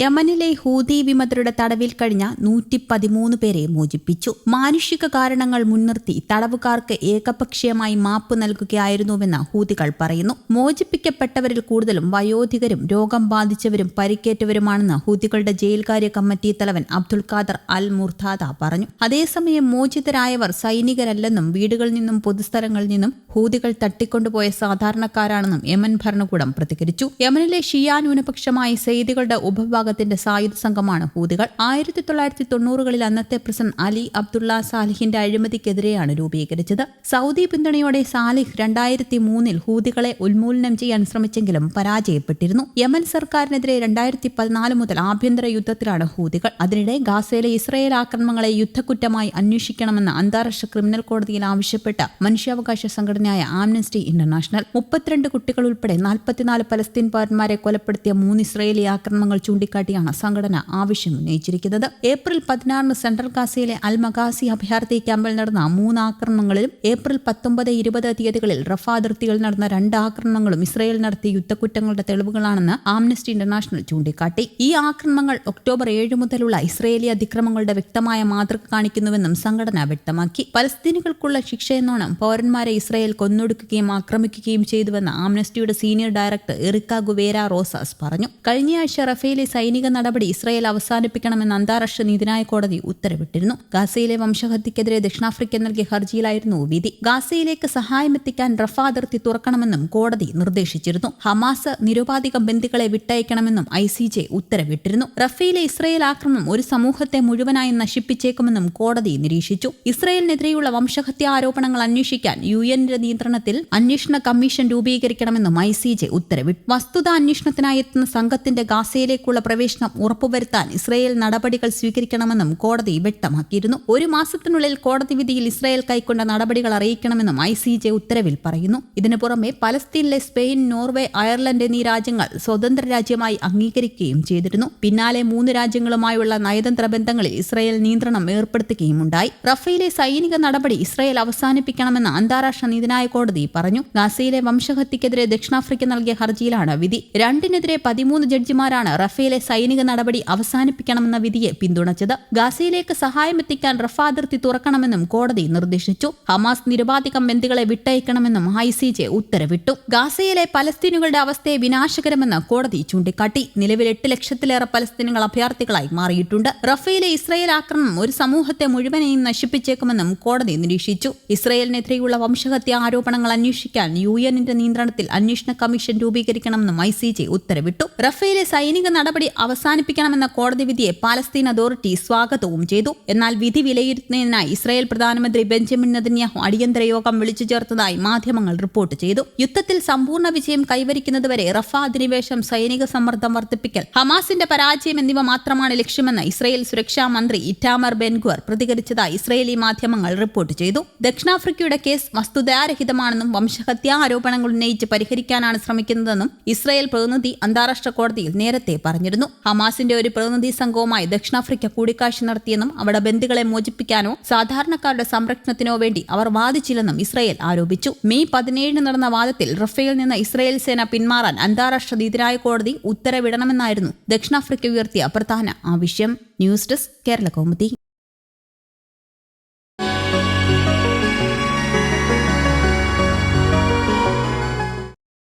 യമനിലെ ഹൂതി വിമതരുടെ തടവിൽ കഴിഞ്ഞ നൂറ്റി പതിമൂന്ന് പേരെ മോചിപ്പിച്ചു. മാനുഷിക കാരണങ്ങൾ മുൻനിർത്തി തടവുകാർക്ക് ഏകപക്ഷീയമായി മാപ്പ് നൽകുകയായിരുന്നുവെന്ന് ഹൂതികൾ പറയുന്നു. മോചിപ്പിക്കപ്പെട്ടവരിൽ കൂടുതലും വയോധികരും രോഗം ബാധിച്ചവരും പരിക്കേറ്റവരുമാണെന്ന് ഹൂതികളുടെ ജയിൽകാര്യ കമ്മിറ്റി തലവൻ അബ്ദുൽ ഖാദർ അൽ മുർദാദ പറഞ്ഞു. അതേസമയം മോചിതരായവർ സൈനികരല്ലെന്നും വീടുകളിൽ നിന്നും പൊതുസ്ഥലങ്ങളിൽ നിന്നും ഹൂതികൾ തട്ടിക്കൊണ്ടുപോയ സാധാരണക്കാരാണെന്നും യമൻ ഭരണകൂടം പ്രതികരിച്ചു. യമനിലെ ഷിയാ ന്യൂനപക്ഷമായ സെയ്ദികളുടെ ഉപവിഭാഗത്തിന്റെ സായുധ സംഘമാണ് ഹൂതികൾ. ആയിരത്തി തൊള്ളായിരത്തി തൊണ്ണൂറുകളിൽ അന്നത്തെ പ്രസിഡന്റ് അലി അബ്ദുള്ള സാലിഹിന്റെ അഴിമതിക്കെതിരെയാണ് രൂപീകരിച്ചത്. സൗദി പിന്തുണയോടെ സാലിഹ് രണ്ടായിരത്തി മൂന്നിൽ ഹൂതികളെ ഉന്മൂലനം ചെയ്യാൻ ശ്രമിച്ചെങ്കിലും പരാജയപ്പെട്ടിരുന്നു. യമൻ സർക്കാരിനെതിരെ രണ്ടായിരത്തി പതിനാല് മുതൽ ആഭ്യന്തര യുദ്ധത്തിലാണ് ഹൂതികൾ. അതിനിടെ ഗാസയിലെ ഇസ്രയേൽ ആക്രമണങ്ങളെ യുദ്ധക്കുറ്റമായി അന്വേഷിക്കണമെന്ന് അന്താരാഷ്ട്ര ക്രിമിനൽ കോടതിയിൽ ആവശ്യപ്പെട്ട മനുഷ്യാവകാശ സംഘടനയായ ആംനസ്റ്റി ഇന്റർനാഷണൽ. മുപ്പത്തിരണ്ട് കുട്ടികൾ ഉൾപ്പെടെ നാൽപ്പത്തിനാല് പലസ്തീൻ പൗരന്മാരെ കൊലപ്പെടുത്തിയ മൂന്ന് ഇസ്രയേലി ആക്രമണങ്ങൾ ചൂണ്ടിക്കാട്ടിയാണ് സംഘടന ആവശ്യം ഉന്നയിച്ചിരിക്കുന്നത്. ഏപ്രിൽ പതിനാറിന് സെൻട്രൽ കാസിയിലെ അൽ മഗാസി അഭയാർത്ഥി ക്യാമ്പിൽ നടന്ന മൂന്ന് ആക്രമണങ്ങളിലും ഏപ്രിൽ പത്തൊമ്പത് ഇരുപത് തീയതികളിൽ റഫ അതിർത്തികളിൽ നടന്ന രണ്ട് ആക്രമണങ്ങളും ഇസ്രയേൽ നടത്തിയ യുദ്ധക്കുറ്റങ്ങളുടെ തെളിവുകളാണെന്ന് ആംനസ്റ്റി ഇന്റർനാഷണൽ ചൂണ്ടിക്കാട്ടി. ഈ ആക്രമണങ്ങൾ ഒക്ടോബർ ഏഴ് മുതലുള്ള ഇസ്രയേലി അതിക്രമങ്ങളുടെ വ്യക്തമായ മാതൃക കാണിക്കുന്നുവെന്നും സംഘടന വ്യക്തമാക്കി. പലസ്തീനികൾക്കുള്ള ശിക്ഷയെന്നോണം പൗരന്മാരെ ഇസ്രയേൽ കൊന്നൊടുക്കുകയും ആക്രമിക്കുകയും ചെയ്തുവെന്ന് ആംനസ്റ്റിയുടെ senior director Erika Guevara Rosas പറഞ്ഞു. കഴിഞ്ഞയാഴ്ച റഫേലെ സൈനിക നടപടി ഇസ്രയേൽ അവസാനിപ്പിക്കണമെന്ന് അന്താരാഷ്ട്ര നീതിന്യായ കോടതി ഉത്തരവിട്ടിരുന്നു. ഗാസയിലെ വംശഹത്യക്കെതിരെ ദക്ഷിണാഫ്രിക്ക നൽകിയ ഹർജിയിലായിരുന്നു വിധി. ഗാസയിലേക്ക് സഹായമെത്തിക്കാൻ റഫ അതിർത്തി തുറക്കണമെന്നും കോടതി നിർദ്ദേശിച്ചിരുന്നു. ഹമാസ് നിരുപാധിക ബന്ദികളെ വിട്ടയക്കണമെന്നും ഐ സി ജെ ഉത്തരവിട്ടിരുന്നു. റഫയിലെ ഇസ്രയേൽ ആക്രമണം ഒരു സമൂഹത്തെ മുഴുവനായി നശിപ്പിച്ചേക്കുമെന്നും കോടതി നിരീക്ഷിച്ചു. ഇസ്രയേലിനെതിരെയുള്ള വംശഹത്യ ആരോപണങ്ങൾ അന്വേഷിക്കാൻ യു എന്നിന്റെ നിയന്ത്രണത്തിൽ അന്വേഷണ കമ്മീഷൻ രൂപീകരിക്കണമെന്നും ഐ സി ജെ ഉത്തരവിട്ടു. വസ്തുതാ അന്വേഷണത്തിനായി എത്തുന്ന സംഘത്തിന്റെ ഗാസയിലേക്കുള്ള പ്രവേശനം ഉറപ്പുവരുത്താൻ ഇസ്രയേൽ നടപടികൾ സ്വീകരിക്കണമെന്നും കോടതി വ്യക്തമാക്കിയിരുന്നു. ഒരു മാസത്തിനുള്ളിൽ കോടതി വിധിയിൽ ഇസ്രയേൽ കൈക്കൊണ്ട നടപടികൾ അറിയിക്കണമെന്നും ഐ സി ജെ ഉത്തരവിൽ പറയുന്നു. ഇതിനു പുറമെ പലസ്തീനിലെ സ്പെയിൻ നോർവേ അയർലൻഡ് എന്നീ രാജ്യങ്ങൾ സ്വതന്ത്ര രാജ്യമായി അംഗീകരിക്കുകയും ചെയ്തിരുന്നു. പിന്നാലെ മൂന്ന് രാജ്യങ്ങളുമായുള്ള നയതന്ത്ര ബന്ധങ്ങളിൽ ഇസ്രയേൽ നിയന്ത്രണം ഏർപ്പെടുത്തുകയും ഉണ്ടായി സൈനിക നടപടി ഇസ്രയേൽ അവസാനിപ്പിക്കണമെന്ന് അന്താരാഷ്ട്ര നീതിന്യായ കോടതി പറഞ്ഞു. ഗാസയിലെ വംശഹത്യക്കെതിരെ ദക്ഷിണാഫ്രിക്ക നൽകിയ ഹർജിയിലാണ് വിധി. രണ്ടിനെതിരെ പതിമൂന്ന് ജഡ്ജിമാരാണ് റഫേലെ സൈനിക നടപടി അവസാനിപ്പിക്കണമെന്ന വിധിയെ പിന്തുണച്ചത്. ഗാസയിലേക്ക് സഹായമെത്തിക്കാൻ റഫ അതിർത്തി തുറക്കണമെന്നും കോടതി നിർദ്ദേശിച്ചു. ഹമാസ് നിരുപാധികം ബന്ദികളെ വിട്ടയക്കണമെന്നും ഐ സി ജെ ഉത്തരവിട്ടു. ഗാസയിലെ പലസ്തീനുകളുടെ അവസ്ഥയെ വിനാശകരമെന്ന് കോടതി ചൂണ്ടിക്കാട്ടി. നിലവിൽ എട്ട് ലക്ഷത്തിലേറെ പലസ്തീനുകൾ അഭയാർത്ഥികളായി മാറിയിട്ടുണ്ട്. റഫയിലെ ഇസ്രയേൽ ആക്രമണം ഒരു സമൂഹത്തെ മുഴുവനെയും നശിപ്പിച്ചേക്കുമെന്നും കോടതി നിരീക്ഷിച്ചു. ഇസ്രയേലിനെതിരെയുള്ള വംശഹത്യ ആരോപണങ്ങൾ അന്വേഷിക്കാൻ യു എന്നിന്റെ നിയന്ത്രണത്തിൽ അന്വേഷണ കമ്മീഷൻ രൂപീകരിക്കണമെന്നും ഐ സി ജെ ഉത്തരവിട്ടു. റഫയിലെ സൈനിക നടപടി അവസാനിപ്പിക്കണമെന്ന കോടതി വിധിയെ പാലസ്തീൻ അതോറിറ്റി സ്വാഗതവും ചെയ്തു. എന്നാൽ വിധി വിലയിരുത്തുന്നതിനായി ഇസ്രായേൽ പ്രധാനമന്ത്രി ബെഞ്ചമിൻ നെതന്യാഹു അടിയന്തര യോഗം വിളിച്ചു ചേർത്തതായി മാധ്യമങ്ങൾ റിപ്പോർട്ട് ചെയ്തു. യുദ്ധത്തിൽ സമ്പൂർണ വിജയം കൈവരിക്കുന്നതുവരെ റഫ അധിനിവേശം സൈനിക സമ്മർദ്ദം വർദ്ധിപ്പിക്കൽ ഹമാസിന്റെ പരാജയം എന്നിവ മാത്രമാണ് ലക്ഷ്യമെന്ന് ഇസ്രായേൽ സുരക്ഷാ മന്ത്രി ഇറ്റാമർ ബെൻഗുർ പ്രതികരിച്ചതായി ഇസ്രായേലി മാധ്യമങ്ങൾ റിപ്പോർട്ട് ചെയ്തു. ദക്ഷിണാഫ്രിക്കയുടെ കേസ് വസ്തുതാരഹിതമാണെന്നും വംശഹത്യാ ആരോപണങ്ങൾ ഉന്നയിച്ച് പരിഹരിക്കാനാണ് ശ്രമിക്കുന്നതെന്നും ഇസ്രായേൽ പ്രതിനിധി അന്താരാഷ്ട്ര കോടതിയിൽ നേരത്തെ പറഞ്ഞിരുന്നു. ഹമാസിന്റെ ഒരു പ്രതിനിധി സംഘവുമായി ദക്ഷിണാഫ്രിക്ക കൂടിക്കാഴ്ച നടത്തിയെന്നും അവിടെ ബന്ധുക്കളെ മോചിപ്പിക്കാനോ സാധാരണക്കാരുടെ സംരക്ഷണത്തിനോ വേണ്ടി അവർ വാദിച്ചില്ലെന്നും ഇസ്രയേൽ ആരോപിച്ചു. മെയ് പതിനേഴിന് നടന്ന വാദത്തിൽ റഫേൽ നിന്ന് ഇസ്രയേൽ സേന പിന്മാറാൻ അന്താരാഷ്ട്ര നീതിരായ കോടതി ഉത്തരവിടണമെന്നായിരുന്നു ദക്ഷിണാഫ്രിക്ക ഉയർത്തിയ പ്രധാന ആവശ്യം. News desk Kerala Kaumudi.